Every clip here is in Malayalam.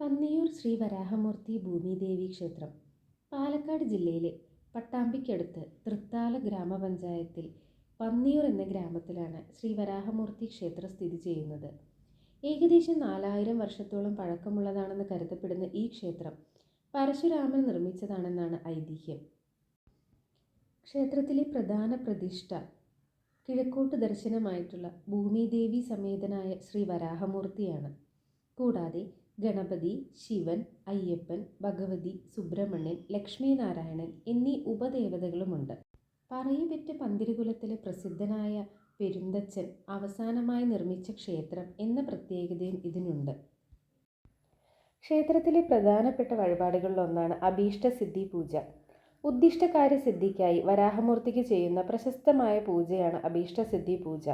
പന്നിയൂർ ശ്രീ വരാഹമൂർത്തി ഭൂമിദേവി ക്ഷേത്രം. പാലക്കാട് ജില്ലയിലെ പട്ടാമ്പിക്കടുത്ത് തൃത്താല ഗ്രാമപഞ്ചായത്തിൽ പന്നിയൂർ എന്ന ഗ്രാമത്തിലാണ് ശ്രീ വരാഹമൂർത്തി ക്ഷേത്രം സ്ഥിതി ചെയ്യുന്നത്. ഏകദേശം നാലായിരം വർഷത്തോളം പഴക്കമുള്ളതാണെന്ന് കരുതപ്പെടുന്ന ഈ ക്ഷേത്രം പരശുരാമൻ നിർമ്മിച്ചതാണെന്നാണ് ഐതിഹ്യം. ക്ഷേത്രത്തിലെ പ്രധാന പ്രതിഷ്ഠ കിഴക്കോട്ട് ദർശനമായിട്ടുള്ള ഭൂമിദേവി സമേതനായ ശ്രീ വരാഹമൂർത്തിയാണ് കൂടാതെ ഗണപതി ശിവൻ അയ്യപ്പൻ ഭഗവതി സുബ്രഹ്മണ്യൻ ലക്ഷ്മീനാരായണൻ എന്നീ ഉപദേവതകളുമുണ്ട്. പറയുപെറ്റ പന്തിരുകുലത്തിലെ പ്രസിദ്ധനായ പെരുന്തച്ചൻ അവസാനമായി നിർമ്മിച്ച ക്ഷേത്രം എന്ന പ്രത്യേകതയും ഇതിനുണ്ട്. ക്ഷേത്രത്തിലെ പ്രധാനപ്പെട്ട വഴിപാടുകളിലൊന്നാണ് അഭീഷ്ടസിദ്ധി പൂജ ഉദ്ദിഷ്ടകാര്യസിദ്ധിക്കായി വരാഹമൂർത്തിക്ക് ചെയ്യുന്ന പ്രശസ്തമായ പൂജയാണ് അഭീഷ്ടസിദ്ധി പൂജ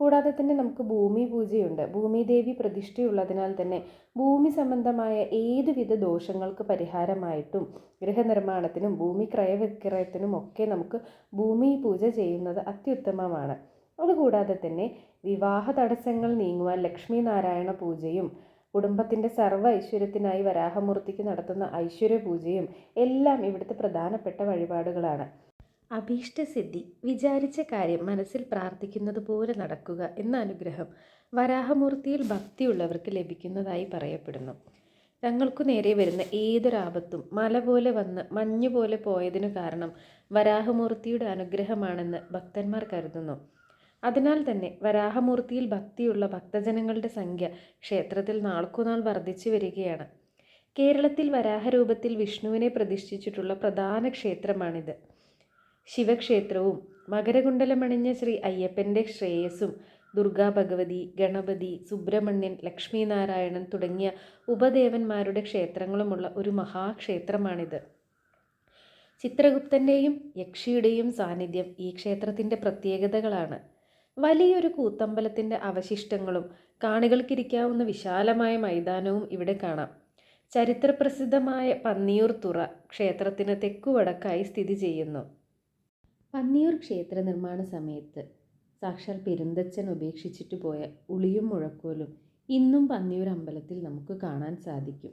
കൂടാതെ തന്നെ നമുക്ക് ഭൂമി പൂജയുണ്ട്. ഭൂമിദേവി പ്രതിഷ്ഠയുള്ളതിനാൽ തന്നെ ഭൂമി സംബന്ധമായ ഏതുവിധ ദോഷങ്ങൾക്ക് പരിഹാരമായിട്ടും ഗൃഹനിർമ്മാണത്തിനും ഭൂമി ക്രയവിക്രയത്തിനും ഒക്കെ നമുക്ക് ഭൂമി പൂജ ചെയ്യുന്നത് അത്യുത്തമമാണ്. അതുകൂടാതെ തന്നെ വിവാഹ തടസ്സങ്ങൾ നീങ്ങുവാൻ ലക്ഷ്മി നാരായണ പൂജയും കുടുംബത്തിന്റെ സർവ ഐശ്വര്യത്തിനായി വരാഹമൂർത്തിക്ക് നടത്തുന്ന ഐശ്വര്യ പൂജയും എല്ലാം ഇവിടുത്തെ പ്രധാനപ്പെട്ട വഴിപാടുകളാണ്. അഭീഷ്ടസിദ്ധി വിചാരിച്ച കാര്യം മനസ്സിൽ പ്രാർത്ഥിക്കുന്നത് പോലെ നടക്കുക എന്ന അനുഗ്രഹം വരാഹമൂർത്തിയിൽ ഭക്തിയുള്ളവർക്ക് ലഭിക്കുന്നതായി പറയപ്പെടുന്നു. തങ്ങൾക്കു നേരെ വരുന്ന ഏതൊരാപത്തും മല പോലെ വന്ന് മഞ്ഞു പോലെ പോയതിനു കാരണം വരാഹമൂർത്തിയുടെ അനുഗ്രഹമാണെന്ന് ഭക്തന്മാർ കരുതുന്നു. അതിനാൽ തന്നെ വരാഹമൂർത്തിയിൽ ഭക്തിയുള്ള ഭക്തജനങ്ങളുടെ സംഖ്യ ക്ഷേത്രത്തിൽ നാൾക്കുനാൾ വർദ്ധിച്ചു വരികയാണ്. കേരളത്തിൽ വരാഹരൂപത്തിൽ വിഷ്ണുവിനെ പ്രതിഷ്ഠിച്ചിട്ടുള്ള പ്രധാന ക്ഷേത്രമാണിത്. ശിവക്ഷേത്രവും മകരകുണ്ടലമണിഞ്ഞ ശ്രീ അയ്യപ്പന്റെ ശ്രേയസ്സും ദുർഗാ ഭഗവതി ഗണപതി സുബ്രഹ്മണ്യൻ ലക്ഷ്മീനാരായണൻ തുടങ്ങിയ ഉപദേവന്മാരുടെ ക്ഷേത്രങ്ങളുമുള്ള ഒരു മഹാക്ഷേത്രമാണിത്. ചിത്രഗുപ്തന്റെയും യക്ഷിയുടെയും സാന്നിധ്യം ഈ ക്ഷേത്രത്തിന്റെ പ്രത്യേകതകളാണ്. വലിയൊരു കൂത്തമ്പലത്തിന്റെ അവശിഷ്ടങ്ങളും കാണികൾക്കിരിക്കാവുന്ന വിശാലമായ മൈതാനവും ഇവിടെ കാണാം. ചരിത്രപ്രസിദ്ധമായ പന്നിയൂർ തുറ ക്ഷേത്രത്തിന് തെക്കുവടക്കായി സ്ഥിതി ചെയ്യുന്നു. പന്നിയൂർ ക്ഷേത്ര നിർമ്മാണ സമയത്ത് സാക്ഷാൽ പെരുന്തച്ചൻ ഉപേക്ഷിച്ചിട്ട് പോയ ഉളിയും മുഴക്കോലും ഇന്നും പന്നിയൂർ അമ്പലത്തിൽ നമുക്ക് കാണാൻ സാധിക്കും.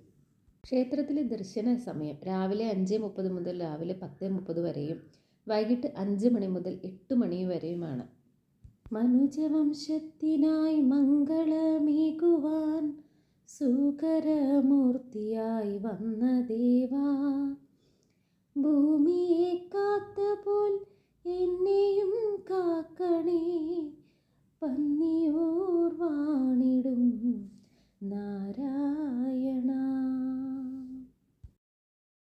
ക്ഷേത്രത്തിലെ ദർശന സമയം രാവിലെ അഞ്ച് മുപ്പത് മുതൽ രാവിലെ പത്ത് മുപ്പത് വരെയും വൈകിട്ട് അഞ്ച് മണി മുതൽ എട്ട് മണി വരെയുമാണ്. മനുജവംശത്തിനായി മംഗളമേകുവാൻ സുകരമൂർത്തിയായി വന്ന ദേവാ. ഭൂമിയെ കാത്തപോൽ പോൽ എന്നെയും കാക്കണേ പന്നിയോർവാണി